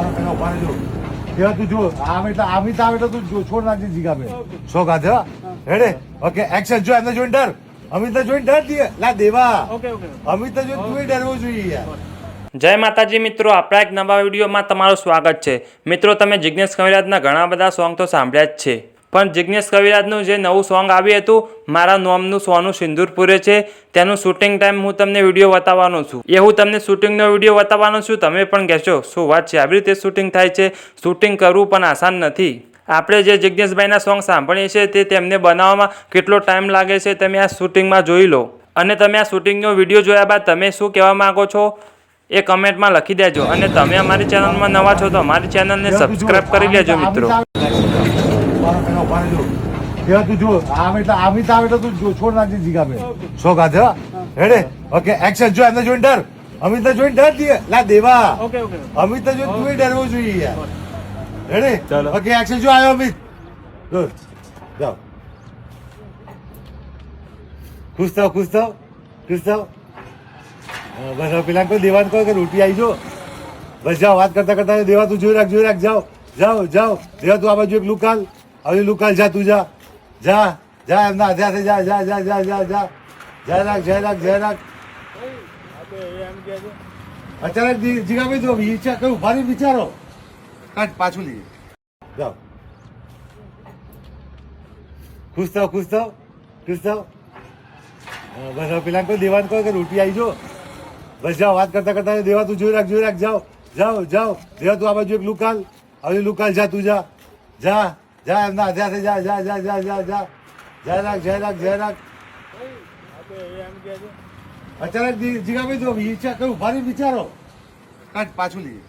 ઉભારો પેલા ઊભા રહેજો તેવા તું જો આમ એટલે આમ તો આવે એટલે તું જો- છોડ નાખજે જીગાબે સો ગાધે રેડે ઓકે એક્શન જો એમને જોઈને ડર. અમિત જોઈને ડર દીએ લા દેવા. ઓકે ઓકે અમિત જોઈને તું ડરવો જોઈએ યાર. જય માતાજી મિત્રો આપણા એક નવા વિડીયોમાં તમારું સ્વાગત છે. મિત્રો તમે જિજ્ઞેશ કવિરાજના ઘણા બધા સોંગ તો સાંભળ્યા જ છે. પણ જિજ્ઞેશ કવિરાજનું જે નવું સોંગ આવ્યું હતું મારા નોમનું સોનું સિંદૂરપુરે છે તેનું શૂટિંગ ટાઈમ હું તમને વીડિયો બતાવવાનો છું. એ હું તમને શૂટિંગનો વીડિયો બતાવવાનો છું તમે પણ કહેશો શું વાત છે આવી રીતે શૂટિંગ થાય છે? શૂટિંગ કરવું પણ આસાન નથી. આપણે જે જિજ્ઞેશભાઈના સોંગ સાંભળીએ છીએ તે તેમને બનાવવામાં કેટલો ટાઈમ લાગે છે તમે આ શૂટિંગમાં જોઈ લો. અને તમે આ શૂટિંગનો વીડિયો જોયા બાદ તમે શું કહેવા માંગો છો? એ કમેન્ટમાં લખી દેજો. અને તમે અમારી ચેનલમાં નવા છો તો અમારી ચેનલને સબસ્ક્રાઈબ કરી લેજો મિત્રો. પેલા ઊભા રહેજો. તું જો આમ એટલે આમી તો આવે એટલે તું છોડ નાખજે જીગાબે સો ગાધે હા? ઓકે એક્શન જો એમને જોઈને ડર. અમિત જોઈને ડર દીએ લા દેવા. ઓકે ઓકે અમિત જોઈને તું ડરવો જોઈએ યાર. રેડે ઓકે એક્શન જો આવ્યો અમિત. ગુડ જાઓ. ખુશ થાવ ખુશ થાવ. ખુશ થાવ. બસ હવે પેલા કોઈ દેવાન કહો કે રોટી આવી જો. બસ જાઓ વાત કરતા કરતા દેવા તું જોઈ રાખ જોઈ રાખ જાઓ. જાઓ જાઓ. દેવા તું આ બાજુ એક લુકાલ આવી લુકાલ જા તું જા. જા જા એમના હાથે જા જા જા જા જા જા. જય રાખ જય રાખ જય રાખ. અચાનક જીગાભાઈ જો વિચાર કયું ભારી વિચારો. કાંઈ પાછું લઈએ. જાઓ. ખુશ થાવ ખુશ થાવ ખુશ થાવ. બસ, હવે પેલા કોઈ દેવાન કહો કે રોટી આવી જો. બસ, જાઓ, વાત કરતા કરતા દેવા તું જોઈ રાખ જોઈ રાખ, જાઓ. જાઓ જાઓ. દેવા તું આ બાજુ એક લુકાલ આવી લુકાલ જા તું, જા. જા. જા એમના હાથે હાથે જા જા જા જા જા જા જય રાખ જય રાખ જય રાખ. અચાનક જીગાભાઈ તો વિચાર કયું ભારી વિચારો. કાંઈ પાછું લઈએ.